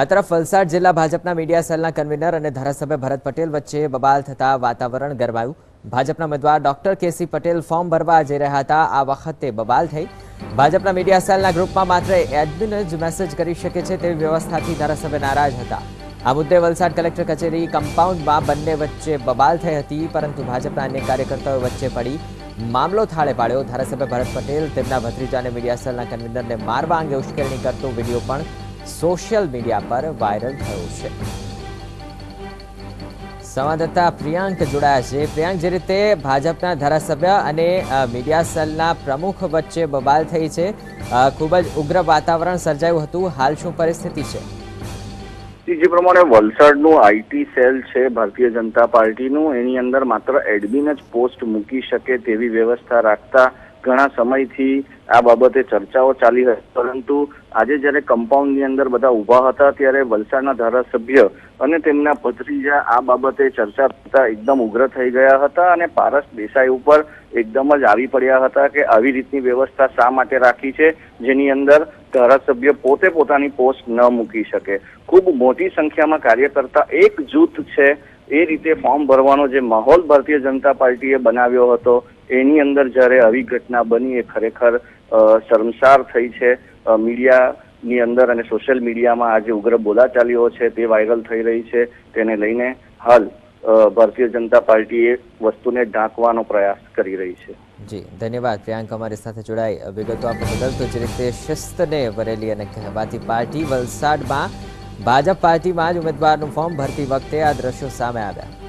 આ તરફ વલસાડ જિલ્લા ભાજપના મીડિયા સેલના કન્વીનર અને ધારાસભ્ય ભરત પટેલ વચ્ચે બબાલ થતા વાતાવરણ ગરમાયું. ભાજપના ઉમેદવાર ડોક્ટર કેસી પટેલ ફોર્મ ભરવા જઈ રહ્યા હતા. આ વખતે બબાલ થઈ. ભાજપના મીડિયા સેલના ગ્રુપમાં માત્ર એડમિન જ મેસેજ કરી શકે છે તેવી વ્યવસ્થાથી ધારાસભ્ય નારાજ હતા. આ મુદ્દે વલસાડ કલેક્ટર કચેરી કમ્પાઉન્ડમાં બંને વચ્ચે બબાલ થઈ હતી, પરંતુ ભાજપના અન્ય કાર્યકર્તાઓ વચ્ચે પડી મામલો થાળે પાડ્યો. ધારાસભ્ય ભરત પટેલ તેમના ભત્રીજાને મીડિયા સેલના કન્વીનરને મારવા અંગે ઉશ્કેરણી કરતો વીડિયો પણ સોશિયલ મીડિયા પર વાયરલ થયો છે. સંવાદદાતા પ્રિયાંક જોડાયા છે. પ્રિયાંક, જે રીતે ભાજપના ધારાસભ્ય અને મીડિયા સેલના પ્રમુખ વચ્ચે બબાલ થઈ છે. ખૂબ જ ઉગ્ર વાતાવરણ સર્જાયું હતું. હાલ શું પરિસ્થિતિ છે? જે પ્રમાણે વલસાડનું આઈટી સેલ છે, ભારતીય જનતા પાર્ટીનું, એની અંદર માત્ર એડમિન જ પોસ્ટ મૂકી શકે તેવી વ્યવસ્થા રાખતા ઘણા સમયથી આ બાબતે ચર્ચાઓ ચાલી હતી પરંતુ આજે જ્યારે કમ્પાઉન્ડની અંદર બધા ઊભા હતા ત્યારે વલસાડના ધારાસભ્ય અને તેમના ભત્રીજા આ બાબતે ચર્ચા થતા એકદમ ઉગ્ર થઈ ગયા હતા અને પારસ દેસાઈ ઉપર એકદમ જ આવી પડ્યા હતા કે આવી રીતની વ્યવસ્થા શા માટે રાખી છે, જેની અંદર ધારાસભ્ય પોતે પોતાની પોસ્ટ ન મૂકી શકે. ખૂબ મોટી સંખ્યામાં કાર્યકર્તા એક જૂથ છે એ રીતે ફોર્મ ભરવાનો જે માહોલ ભારતીય જનતા પાર્ટીએ બનાવ્યો હતો, એની અંદર જ્યારે આવી ઘટના બની એ ખરેખર શરમસાર થઈ છે. મીડિયાની અંદર અને સોશિયલ મીડિયામાં આજે ઉગ્ર બોલાચાલીઓ છે તે વાયરલ થઈ રહી છે. તેને લઈને હાલ ભારતીય જનતા પાર્ટીએ વસ્તુને ઢાંકવાનો પ્રયાસ કરી રહી છે. જી, ધન્યવાદ. પ્રિયાંક, અમારી સાથે જોડાઈ. વિગતો આપણે બદલતો જે રીતે શિસ્તને વરેલી અને કહેવાતી પાર્ટી વલસાડમાં ભાજપ પાર્ટીમાં જ ઉમેદવારનું ફોર્મ ભરતી વખતે આ દ્રશ્યો સામે આવ્યા.